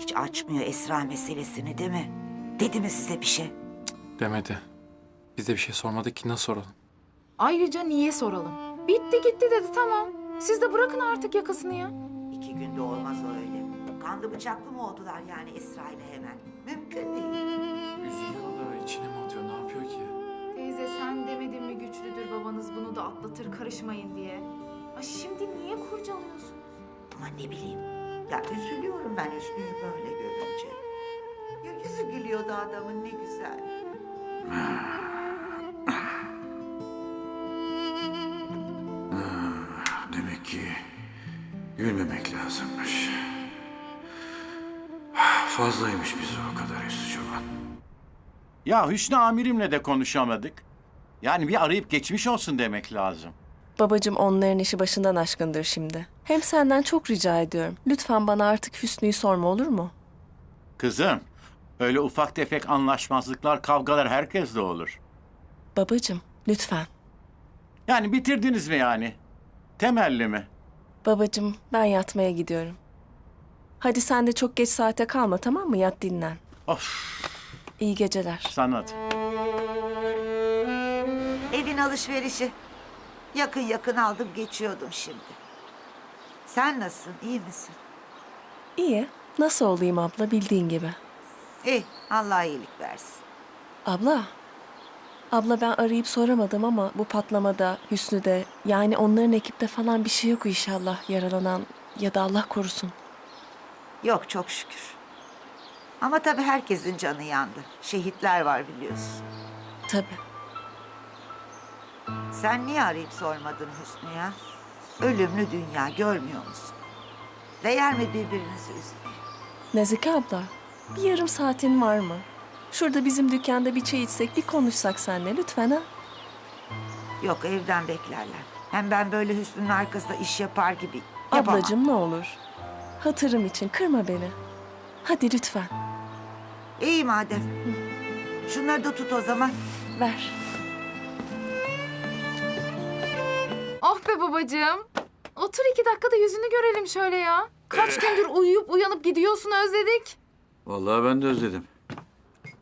Hiç açmıyor Esra meselesini değil mi? Dedi mi size bir şey? Demedi. Biz de bir şey sormadık ki nasıl soralım? Ayrıca niye soralım? Bitti gitti dedi tamam. Siz de bırakın artık yakasını ya. İki günde olmaz o öyle. Kanlı bıçaklı mı oldular yani Esra ile hemen? Mümkün değil. Üzülüyor da içine mi atıyor ne yapıyor ki? Teyze sen demedin mi güçlüdür babanız bunu da atlatır karışmayın diye. Ay şimdi niye kurcalıyorsun? Ama ne bileyim. Ya üzülüyorum ben Hüsnü'yü böyle görünce. Ya yüzü gülüyordu adamın ne güzel. Demek ki gülmemek lazımmış. Fazlaymış bize o kadar Üstü Çoban. Ya Hüsnü amirimle de konuşamadık. Yani bir arayıp geçmiş olsun demek lazım. Babacım onların işi başından aşkındır şimdi. Hem senden çok rica ediyorum. Lütfen bana artık Hüsnü'yü sorma olur mu? Kızım, öyle ufak tefek anlaşmazlıklar, kavgalar herkeste olur. Babacım, lütfen. Yani bitirdiniz mi yani? Temelli mi? Babacım, ben yatmaya gidiyorum. Hadi sen de çok geç saate kalma tamam mı? Yat dinlen. Of, İyi geceler. sana da. Evin alışverişi. Yakın yakın aldım geçiyordum şimdi. Sen nasılsın? iyi misin? İyi. Nasıl olayım abla bildiğin gibi. İyi. Allah iyilik versin. Abla. Abla ben arayıp soramadım ama bu patlamada Hüsnü'de yani onların ekipte falan bir şey yok inşallah yaralanan ya da Allah korusun. Yok çok şükür. Ama tabii herkesin canı yandı. Şehitler var biliyorsun. Tabii. Sen niye arayıp sormadın Hüsnü ya? Ölümlü dünya görmüyor musun? Değer mi birbirinizi üzmeye? Nezike abla, bir yarım saatin var mı? Şurada bizim dükkanda bir çay içsek, bir konuşsak seninle lütfen ha. Yok evden beklerler. Hem ben böyle Hüsnü'nün arkasında iş yapar gibi yapamam. Ablacığım ne olur. Hatırım için kırma beni. Hadi lütfen, İyi madem. Şunları da tut o zaman. ver. Oh be babacığım. Otur iki dakikada yüzünü görelim şöyle ya. Kaç gündür uyuyup uyanıp gidiyorsun özledik. Vallahi ben de özledim.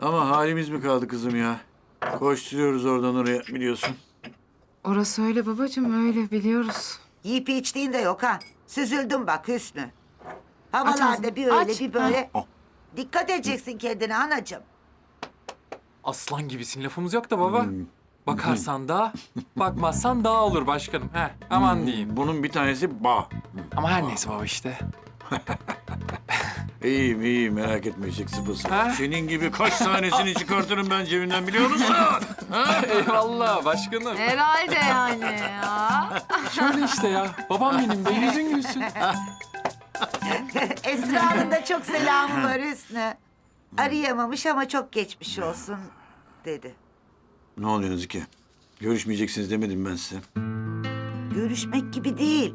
Ama halimiz mi kaldı kızım ya? Koşturuyoruz oradan oraya biliyorsun. Orası öyle babacığım öyle biliyoruz. Yiyip içtiğin de yok ha. Süzüldüm bak Hüsnü. Havalarda ağzını, bir öyle aç. bir böyle. Ha. Dikkat edeceksin kendine anacığım. Aslan gibisin lafımız yok da baba. Bakarsan da, bakmazsan daha olur başkanım. He, aman diyeyim. Bunun bir tanesi ba. Ama her neyse baba işte. İyiyim iyiyim merak etme eşek sıpası. Ha? Senin gibi kaç tanesini çıkartırım ben cebimden biliyor musun? Eyvallah başkanım. Herhalde yani ya. Şöyle işte ya. Babam benim be yüzün gülsün. Esra'nın da çok selamı var Hüsnü. Arayamamış ama çok geçmiş olsun dedi. Ne oluyor Nazike? Görüşmeyeceksiniz demedim ben size. Görüşmek gibi değil.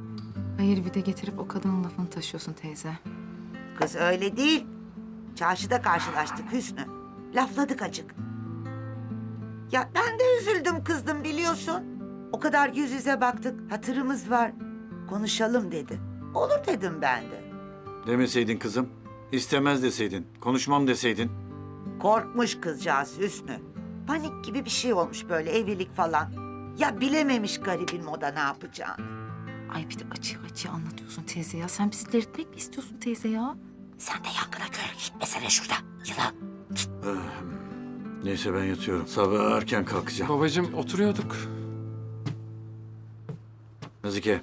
Hayır bir de getirip o kadının lafını taşıyorsun teyze. Kız öyle değil. Çarşıda karşılaştık Hüsnü. Lafladık acık. Ya ben de üzüldüm kızdım biliyorsun. O kadar yüz yüze baktık. Hatırımız var. Konuşalım dedi. Olur dedim ben de. Demeseydin kızım. İstemez deseydin. Konuşmam deseydin. Korkmuş kızcağız Hüsnü. Panik gibi bir şey olmuş böyle evlilik falan. Ya bilememiş garibin moda ne yapacağını. Ay bir de açı açı anlatıyorsun teyze ya. Sen bizi delirtmek mi istiyorsun teyze ya? Sen de yangına kör gitmesene şurada. Yılan. Neyse ben yatıyorum. Sabah erken kalkacağım. Babacığım oturuyorduk. Nazike.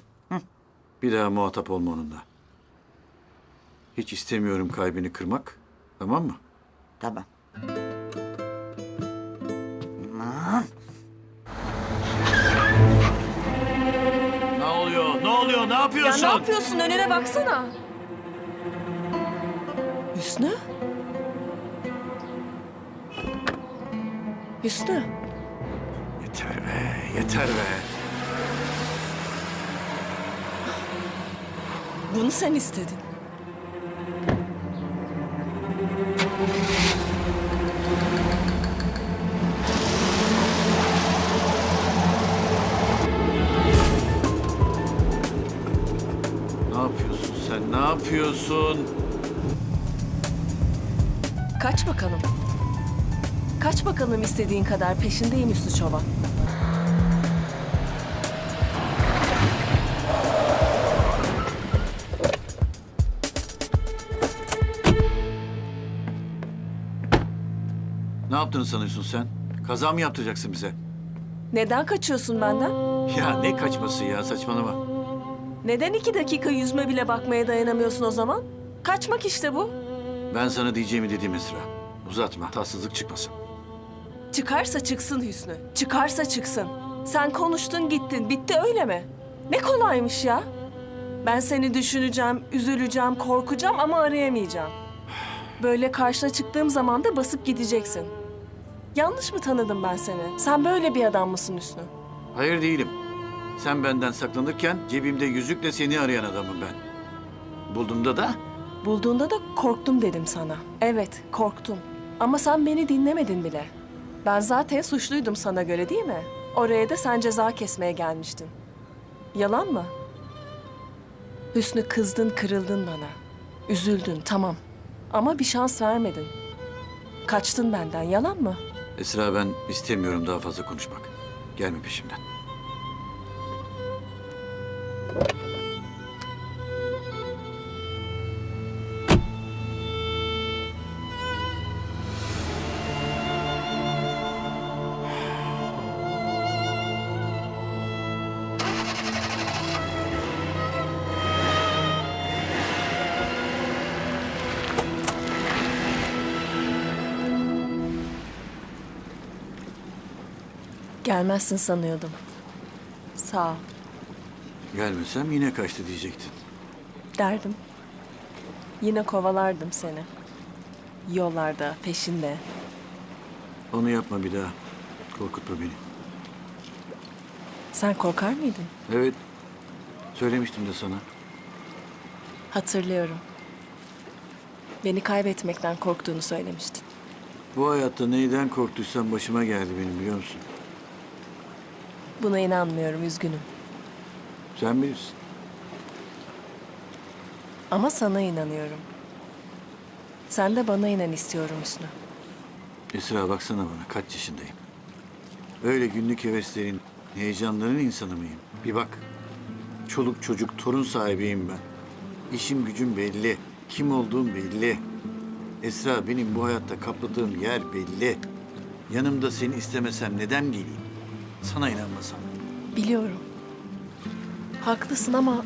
Bir daha muhatap olma onunla. Hiç istemiyorum kalbini kırmak. Tamam mı? Tamam. Ya yapıyorsun? ne yapıyorsun? Önüne baksana. Hüsnü? Hüsnü? Yeter be, yeter be. Bunu sen istedin. Yapıyorsun? Kaç bakalım. Kaç bakalım istediğin kadar peşindeyim Hüsnü Çoban. Ne yaptığını sanıyorsun sen? Kaza mı yaptıracaksın bize? Neden kaçıyorsun benden? Ya ne kaçması ya saçmalama. Neden iki dakika yüzme bile bakmaya dayanamıyorsun o zaman? Kaçmak işte bu. Ben sana diyeceğimi dedim Esra. Uzatma, tatsızlık çıkmasın. Çıkarsa çıksın Hüsnü. Çıkarsa çıksın. Sen konuştun gittin. Bitti öyle mi? Ne kolaymış ya. Ben seni düşüneceğim, üzüleceğim, korkacağım ama arayamayacağım. Böyle karşına çıktığım zaman da basıp gideceksin. Yanlış mı tanıdım ben seni? Sen böyle bir adam mısın Hüsnü? Hayır değilim. Sen benden saklanırken cebimde yüzükle seni arayan adamım ben. Bulduğumda da Bulduğunda da korktum dedim sana. Evet, korktum. Ama sen beni dinlemedin bile. Ben zaten suçluydum sana göre değil mi? Oraya da sen ceza kesmeye gelmiştin. Yalan mı? Hüsnü kızdın, kırıldın bana. Üzüldün, tamam. Ama bir şans vermedin. Kaçtın benden, yalan mı? Esra ben istemiyorum daha fazla konuşmak. Gelme peşimden. Gelmezsin sanıyordum. Sağ ol. Gelmesem yine kaçtı diyecektin. Derdim. Yine kovalardım seni. Yollarda, peşinde. Onu yapma bir daha. Korkutma beni. Sen korkar mıydın? Evet. Söylemiştim de sana. Hatırlıyorum. Beni kaybetmekten korktuğunu söylemiştin. Bu hayatta neyden korktuysam başıma geldi benim biliyor musun? Buna inanmıyorum, üzgünüm. Sen bilirsin. Ama sana inanıyorum. Sen de bana inan istiyorum Hüsnü. Esra baksana bana kaç yaşındayım. Öyle günlük heveslerin, heyecanların insanı mıyım? Bir bak. Çoluk çocuk torun sahibiyim ben. İşim gücüm belli. Kim olduğum belli. Esra benim bu hayatta kapladığım yer belli. Yanımda seni istemesem neden geleyim? Sana inanmasam. Biliyorum. Haklısın ama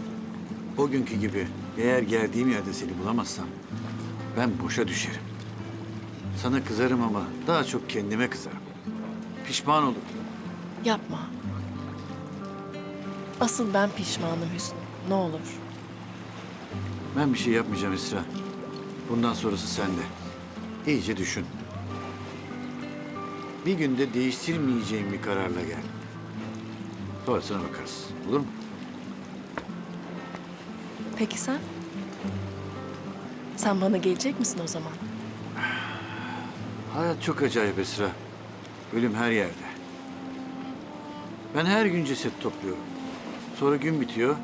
O günkü gibi eğer geldiğim yerde seni bulamazsam ben boşa düşerim. Sana kızarım ama daha çok kendime kızarım. Pişman olurum. yapma. Asıl ben pişmanım Hüsnü. Ne olur. Ben bir şey yapmayacağım Esra. Bundan sonrası sende. İyice düşün. Bir günde değiştirmeyeceğim bir kararla gel. Sonrasına bakarız. Olur mu? Peki sen? Sen bana gelecek misin o zaman? Hayat çok acayip Esra. Ölüm her yerde. Ben her gün ceset topluyorum. Sonra gün bitiyor.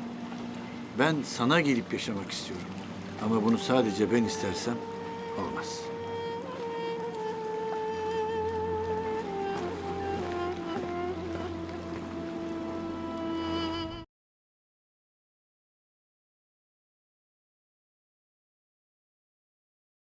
Ben sana gelip yaşamak istiyorum. Ama bunu sadece ben istersem olmaz.